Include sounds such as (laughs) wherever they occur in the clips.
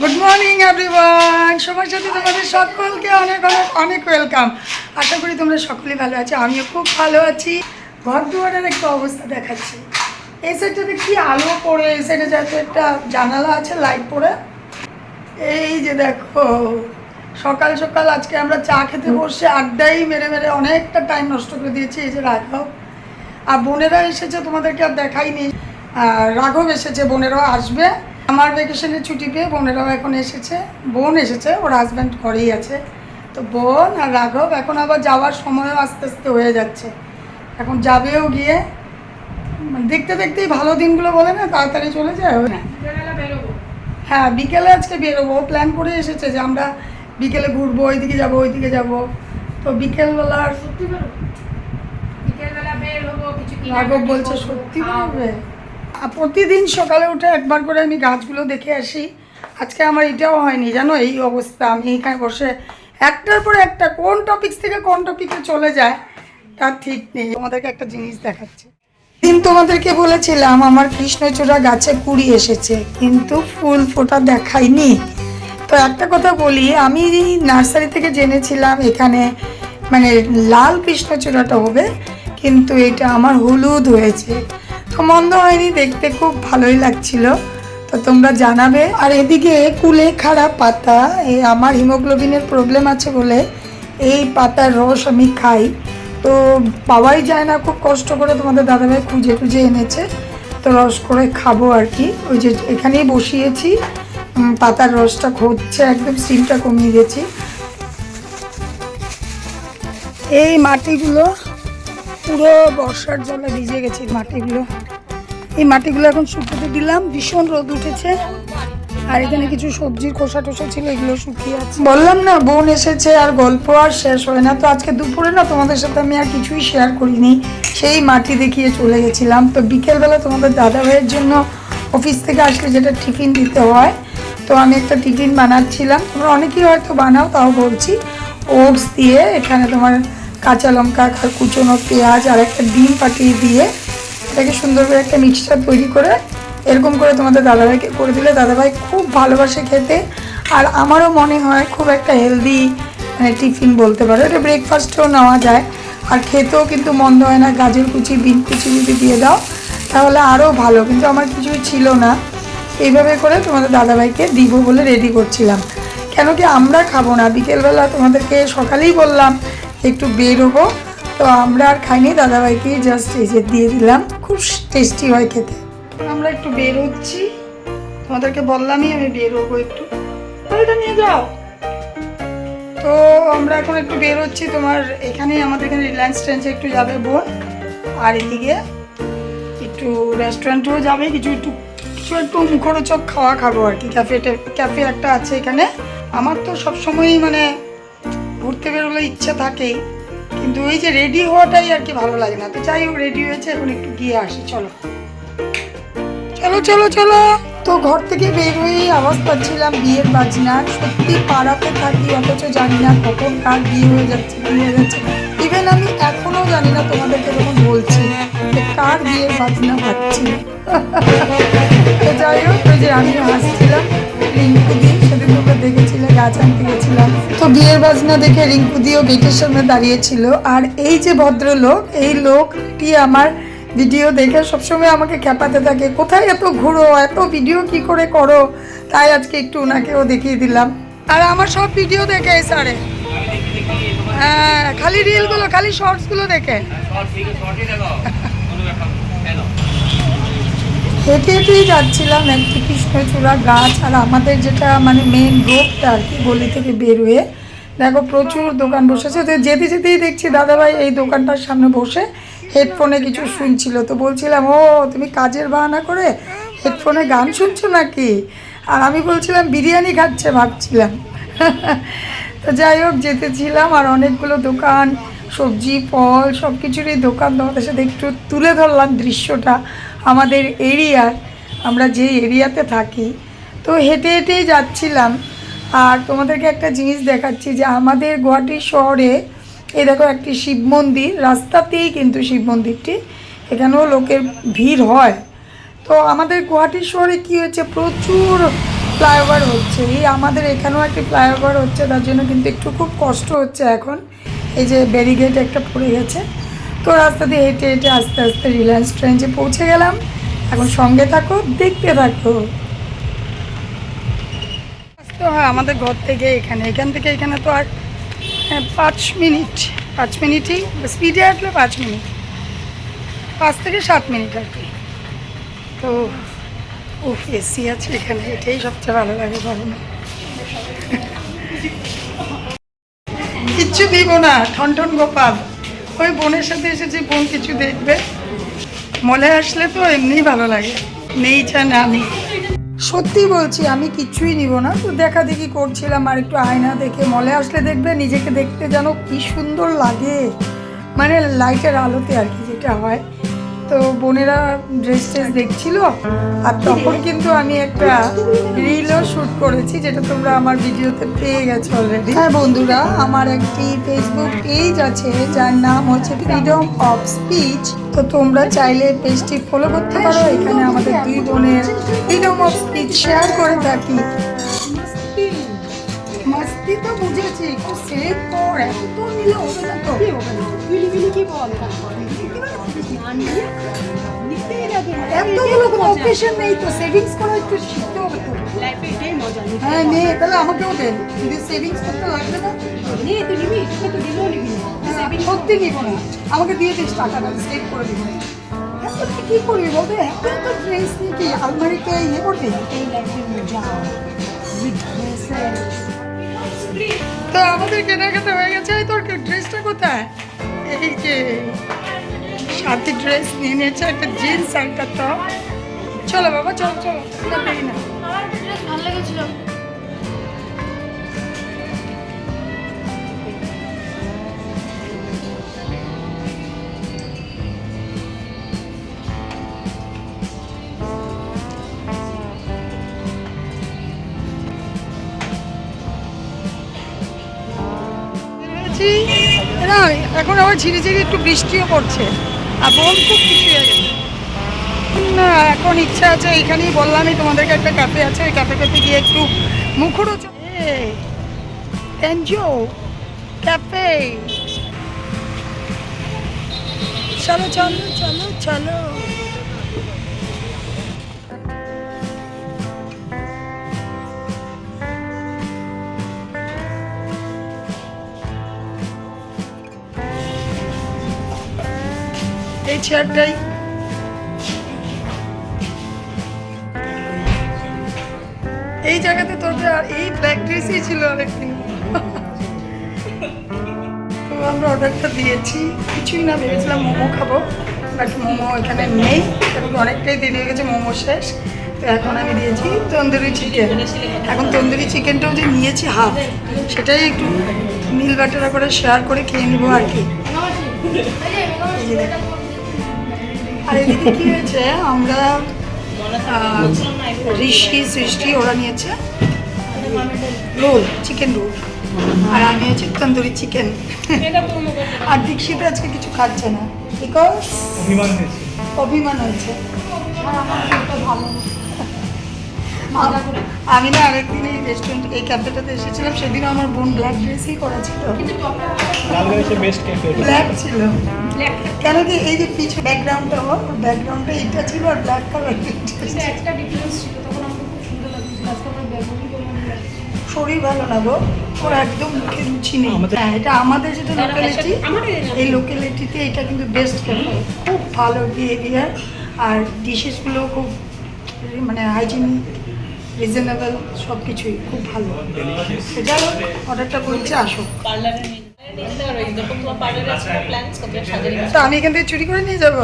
Good morning everyone সবার সাথে তোমাদের সকলকে অনেক অনেক অনেক ওয়েলকাম আশা করি তোমরা সকলেই ভালো আছো। আমিও খুব ভালো আছি। ঘর দুয়ারের একটা অবস্থা দেখাচ্ছি। এই সাইডটাতে কি আলো পড়ে? এই সাইডে যাতে একটা জানালা আছে লাইট পড়ে। এই যে দেখো, সকাল সকাল আজকে আমরা চা খেতে বসে আড্ডাই মেরে মেরে অনেকটা টাইম নষ্ট করে দিয়েছি। এই যে রাঘব। আর বোনেরা এসেছে, তোমাদেরকে আর দেখাইনি। আর রাঘব এসেছে, বোনেরাও আসবে। আমার ভ্যাকেশনের ছুটি পেয়ে বোনেরাও এখন এসেছে। বোন এসেছে ওর হাজব্যান্ড ঘরেই আছে। তো বোন আর রাঘব এখন আবার যাওয়ার সময়ও আস্তে আস্তে হয়ে যাচ্ছে। এখন যাবেও গিয়ে। মানে দেখতে দেখতেই ভালো দিনগুলো বলে না তাড়াতাড়ি চলে যায়। না হ্যাঁ বিকেলে আজকে বেরোবো। প্ল্যান করে এসেছে যে আমরা বিকেলে ঘুরবো ওইদিকে যাব ওইদিকে যাব। তো বিকেলবেলার রাঘব বলছে সত্যি আর প্রতিদিন সকালে উঠে একবার করে আমি গাছগুলো দেখে আসি। আজকে আমার এটাও হয়নি, জানো? এই অবস্থা। আমি এখানে বসে একটার পর একটা কোন টপিক থেকে কোন টপিকে চলে যায়, তার ঠিক নেই। তোমাদেরকে একটা জিনিস দেখাচ্ছে। দিন তোমাদেরকে বলেছিলাম, আমার কৃষ্ণচূড়া গাছে কুড়ি এসেছে, কিন্তু ফুল ফোটা দেখায়নি। তো একটা কথা বলি, আমি নার্সারি থেকে জেনেছিলাম এখানে মানে লাল কৃষ্ণচূড়াটা হবে, কিন্তু এটা আমার হলুদ হয়েছে। মন্দ হয়নি, দেখতে খুব ভালোই লাগছিল। তো তোমরা জানাবে। আর এদিকে কুলে খারাপ পাতা এই আমার হিমোগ্লোবিনের প্রবলেম আছে বলে এই পাতার রস আমি খাই। তো পাওয়াই যায় না, খুব কষ্ট করে তোমাদের দাদাভাই খুঁজে খুঁজে এনেছে। তো রস করে খাব আর কি। ওই যে এখানেই বসিয়েছি। পাতার রসটা হচ্ছে একদম স্টিমটা কমিয়ে দিয়েছি। এই মাটিগুলো পুরো বর্ষার জলে ভিজে গেছে মাটিগুলো। এই মাটিগুলো এখন শুকোতে দিলাম। ভীষণ রোদ উঠেছে। আর এখানে কিছু সবজির খোসা টোসা ছিল, এগুলো শুকিয়ে আছে। বললাম না, বোন এসেছে আর গল্প আর শেষ হয় না। তো আজকে দুপুরে না তোমাদের সাথে আমি আর কিছুই শেয়ার করিনি। সেই মাটি দেখিয়ে চলে গেছিলাম। তো বিকেলবেলা তোমাদের দাদা ভাইয়ের জন্য অফিস থেকে আসলে যেটা টিফিন দিতে হয়, তো আমি একটা টিফিন বানাচ্ছিলাম। তোমরা অনেকেই হয়তো বানাও, তাও বলছি। ওটস দিয়ে এখানে তোমার কাঁচা লঙ্কা, কুচনো পেঁয়াজ, আর একটা ডিম পাঠিয়ে দিয়ে এটাকে সুন্দর করে একটা মিক্সচার তৈরি করে, এরকম করে তোমাদের দাদাভাইকে করে দিলে দাদাভাই খুব ভালোবাসে খেতে। আর আমারও মনে হয় খুব একটা হেলদি মানে টিফিন বলতে পারো, এটা ব্রেকফাস্টেও নেওয়া যায়। আর খেতেও কিন্তু মন্দ হয় না, গাজর কুচি, বিন কুচি যদি দিয়ে দাও, তাহলে আরও ভালো। কিন্তু আমার কিছুই ছিল না। এইভাবে করে তোমাদের দাদাভাইকে দিব বলে রেডি করছিলাম। কেন কি আমরা খাব না। বিকেলবেলা তোমাদেরকে সকালেই বললাম, একটু বেরোবো তো আমরা আর খাইনি, দাদাভাইকে জাস্ট এই যে দিয়ে দিলাম। খুব টেস্টি হয় খেতে। আমরা একটু বের হচ্ছি তোমাদেরকে বললামই আমি বের হব একটু। ওটা নিয়ে যাও। তো আমরা এখন একটু বের হচ্ছি তোমার এখানে আমাদের এখানে রিলায়েন্স ট্রেন্সে একটু যাবে বোন আর এদিকে একটু রেস্টুরেন্টেও যাবে। কিছু একটু কিছু একটু মুখরোচক খাওয়া খাব আর কি। ক্যাফেটে ক্যাফে একটা আছে এখানে। আমার তো সবসময়ই মানে ঘুরতে বেরোলে ইচ্ছা থাকেই। কিন্তু ওই যে রেডি হওয়াটাই আর কি ভালো লাগে না। তো যাই হোক রেডি হয়েছে, এখন একটু গিয়ে আসি, চলো। চলো চলো চলো। তো ঘর থেকে বের হয়েই আওয়াজ পাচ্ছিলাম বিয়ের বাজনা। সত্যি পাড়াতে থাকি, অথচ জানি না কখন কার বিয়ে হয়ে যাচ্ছে বিয়ে হয়ে যাচ্ছে। ইভেন আমি এখনও জানি না তোমাদেরকে যখন বলছি যে কার বিয়ের বাজনা পাচ্ছি তো যাই হোক ওই যে আমিও হাসছিলাম রিঙ্কু দি সেদিন তোমরা দেখেছিলে গাছ আনতে তো বিয়ের বাজনা দেখে রিঙ্কু দিও গেটের সামনে দাঁড়িয়েছিল আর এই যে ভদ্রলোক এই লোকটি আমার ভিডিও দেখে সবসময় আমাকে খেপাতে থাকে কোথায় এত ঘুরো এত ভিডিও কি করে করো তাই আজকে একটু ওনাকেও দেখিয়ে দিলাম আর আমার সব ভিডিও দেখে এই স্যারে হ্যাঁ খালি রিলগুলো খালি শর্টসগুলো দেখে হেঁটে হেঁটেই যাচ্ছিলাম, একটি কৃষ্ণচূড়া গাছ আর আমাদের যেটা মানে মেন রোডটা আর কি গলি থেকে বেরোয়ে দেখো প্রচুর দোকান বসেছে। তো যেতে যেতেই দেখছি দাদাভাই এই দোকানটার সামনে বসে হেডফোনে কিছু শুনছিল। তো বলছিলাম, ও, তুমি কাজের বাহানা করে হেডফোনে গান শুনছো নাকি? আর আমি বলছিলাম, বিরিয়ানি খাচ্ছে, ভাবছিলাম। (laughs) তো যাই হোক, যেতেছিলাম আর অনেকগুলো দোকান সবজি, ফল সব কিছুরই দোকান তোমাদের সাথে একটু তুলে ধরলাম দৃশ্যটা আমাদের এরিয়ার আমরা যে এরিয়াতে থাকি। তো হেঁটে হেঁটেই যাচ্ছিলাম। আর তোমাদেরকে একটা জিনিস দেখাচ্ছি যে আমাদের গুয়াহাটি শহরে, এই দেখো একটি শিব মন্দির, রাস্তাতেই কিন্তু শিব মন্দিরটি। এখানেও লোকের ভিড় হয়। তো আমাদের গুয়াহাটি শহরে কি হচ্ছে? প্রচুর ফ্লাইওভার হচ্ছে। এই আমাদের এখানেও একটি ফ্লাইওভার হচ্ছে, তার জন্য কিন্তু একটু খুব কষ্ট হচ্ছে এখন। এই যে ব্যারিগেড একটা পড়ে গেছে। তো রাস্তা দিয়ে হেঁটে হেঁটে আস্তে আস্তে রিলায়েন্স ট্রেঞ্চে পৌঁছে গেলাম এখন সঙ্গে থাকো দেখতে থাকো। তো হয় আমাদের ঘর থেকে এখানে এখান থেকে এখানে তো আর হ্যাঁ, পাঁচ মিনিট পাঁচ মিনিটই স্পিডে আসলে পাঁচ মিনিট। পাঁচ থেকে সাত মিনিট আর কি। তো উফ এসি আছে এখানে এটাই সবচেয়ে ভালো লাগে গরমে কিচ্ছু দিব না ঠনঠন গোপাল। ওই বোনের সাথে এসেছি বোন কিছু দেখবে, মলে আসলে তো এমনি ভালো লাগে। নেই চান আমি সত্যি বলছি, আমি কিছুই নিব না। তো দেখা দেখি করছিলাম, আর একটু আয়না দেখে মলে আসলে দেখবে, নিজেকে দেখতে যেন কি সুন্দর লাগে। মানে লাইটের আলোতে আর কি যেটা হয়। তো বোনেরা ড্রেস ট্রেস দেখছিল? আর তখন কিন্তু আমি একটা রিলও শ্যুট করেছি, যেটা তোমরা আমার ভিডিওতে পেয়ে গেছো অলরেডি হ্যাঁ বন্ধুরা, আমার একটি ফেসবুক পেজ আছে, যার নাম হচ্ছে ফ্রিডম অফ স্পিচ তো তোমরা চাইলে পেজটি ফলো করতে পারো, এখানে আমাদের দুই বোনের ফ্রিডম অফ স্পিচ শেয়ার করে থাকি। মাস্তি তো বুঝেছি একটু সেভ কর এত নিলে হবে না তো। এতগুলো কোনো অকেশন নেই তো সেভিংস করা একটু শিখতে হবে তো। হ্যাঁ নে তাহলে আমাকেও দে। যদি সেভিংস করতে লাগবে না। হ্যাঁ, সত্যি নিব না। আমাকে দিয়ে দিস টাকাটা সেভ করে দিব। কি করবি বলতে? এত এত ড্রেস নিয়ে কি আলমারিতে ইয়ে করবি? তো আমাদের কেনাকাটা হয়ে গেছে তোর ড্রেসটা কোথায়? এই যে, সাথে ড্রেস নিয়ে নিয়েছে, একটা জিন্স একটা টপ। চলো বাবা, চলো চলো না। না এখন আবার ঝিরি ঝিরি একটু বৃষ্টিও পড়ছে। আর বোন খুব খুশি হয়ে গেছে। না, এখন ইচ্ছা আছে, এইখানেই বললামই তোমাদেরকে একটা ক্যাফে আছে, ওই ক্যাফে ক্যাফে গিয়ে একটু মুখরো এনজিও ক্যাফে চলো চলো চলো চলো। এই চেয়ারটাই। এই জায়গাতে তোর আর এই ব্ল্যাক ড্রেসই ছিল অনেকদিন তো আমরা অর্ডারটা দিয়েছি। কিছুই না ভেবেছিলাম মোমো খাব বাট মোমো এখানে নেই। এবং অনেকটাই দেরি হয়ে গেছে, মোমো শেষ। তো এখন আমি দিয়েছি তন্দুরি চিকেন এখন তন্দুরি চিকেনটাও যে নিয়েছি হাফ সেটাই একটু মিল বাটারা করে শেয়ার করে খেয়ে নিবো আর কি। আর এদিকে কি হয়েছে? আমরা ঋষি সৃষ্টি ওরা নিয়েছে রোল চিকেন রোল আর আমি হচ্ছে তন্দুরি চিকেন আর দীক্ষিত আজকে কিছু খাচ্ছে না। বিকজ অভিমান হয়েছে। অভিমান হয়েছে। আর আমার ভালো। আমি না আরেকদিন এই রেস্টুরেন্ট এই ক্যাফেটাতে এসেছিলাম সেদিন আমার বোন ব্ল্যাক ড্রেসই করা ছিল। ব্ল্যাক ছিল। কেন কি এই যে পিছু ব্যাকগ্রাউন্ডটা হোক ব্যাকগ্রাউন্ডটা এইটা ছিল আর ব্ল্যাক কালার শরীর ভালো না গো ওর একদম মুখে রুচি নেই। হ্যাঁ এটা আমাদের যেটা লোকালিটি এই লোকালিটিতে এটা কিন্তু বেস্ট ক্যাফে খুব ভালো বিহেভিয়ার আর ডিশেসগুলো খুব মানে হাইজিনিক রিজনেবল সব কিছুই খুব ভালো। সেটা অর্ডারটা করছে আসো তো আমি এখান থেকে চুরি করে নিয়ে যাব?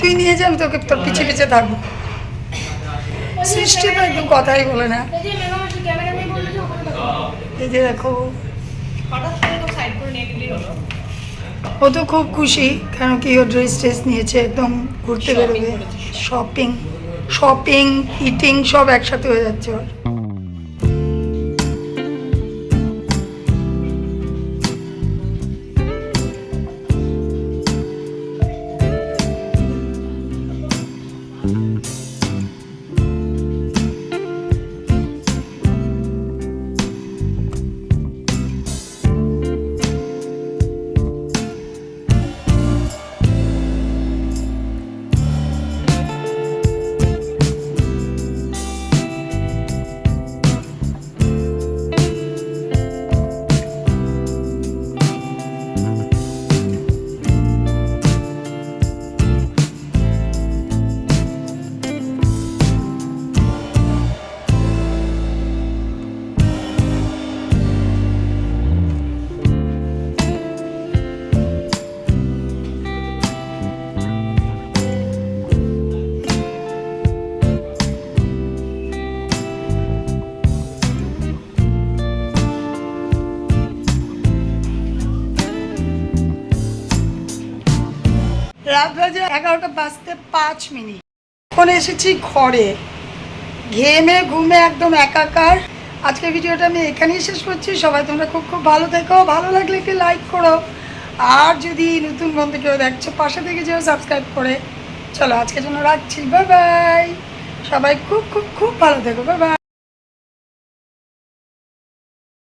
তুই নিয়ে যা, আমি তোকে তোর পিছে পিছে থাকব। সৃষ্টি তো একদম কথাই বলে না। এই যে দেখো, ও তো খুব খুশি কারণ কি ও ড্রেস ট্রেস নিয়েছে, একদম ঘুরতে বেরোবে শপিং শপিং ইটিং সব একসাথে হয়ে যাচ্ছে। ওর রাত বাজে এগারোটা বাজতে পাঁচ মিনিট। এখন এসেছি ঘরে। ঘেমে ঘুমে একদম একাকার। আজকের ভিডিওটা আমি এখানেই শেষ করছি। সবাই তোমরা খুব খুব ভালো থেকো। ভালো লাগলে একটি লাইক করো। আর যদি নতুন বন্ধু কেউ দেখছ, পাশে থেকে যেও সাবস্ক্রাইব করে। চলো আজকের জন্য রাখছি। বাই বাই সবাই খুব খুব খুব ভালো থেকো। Bye bye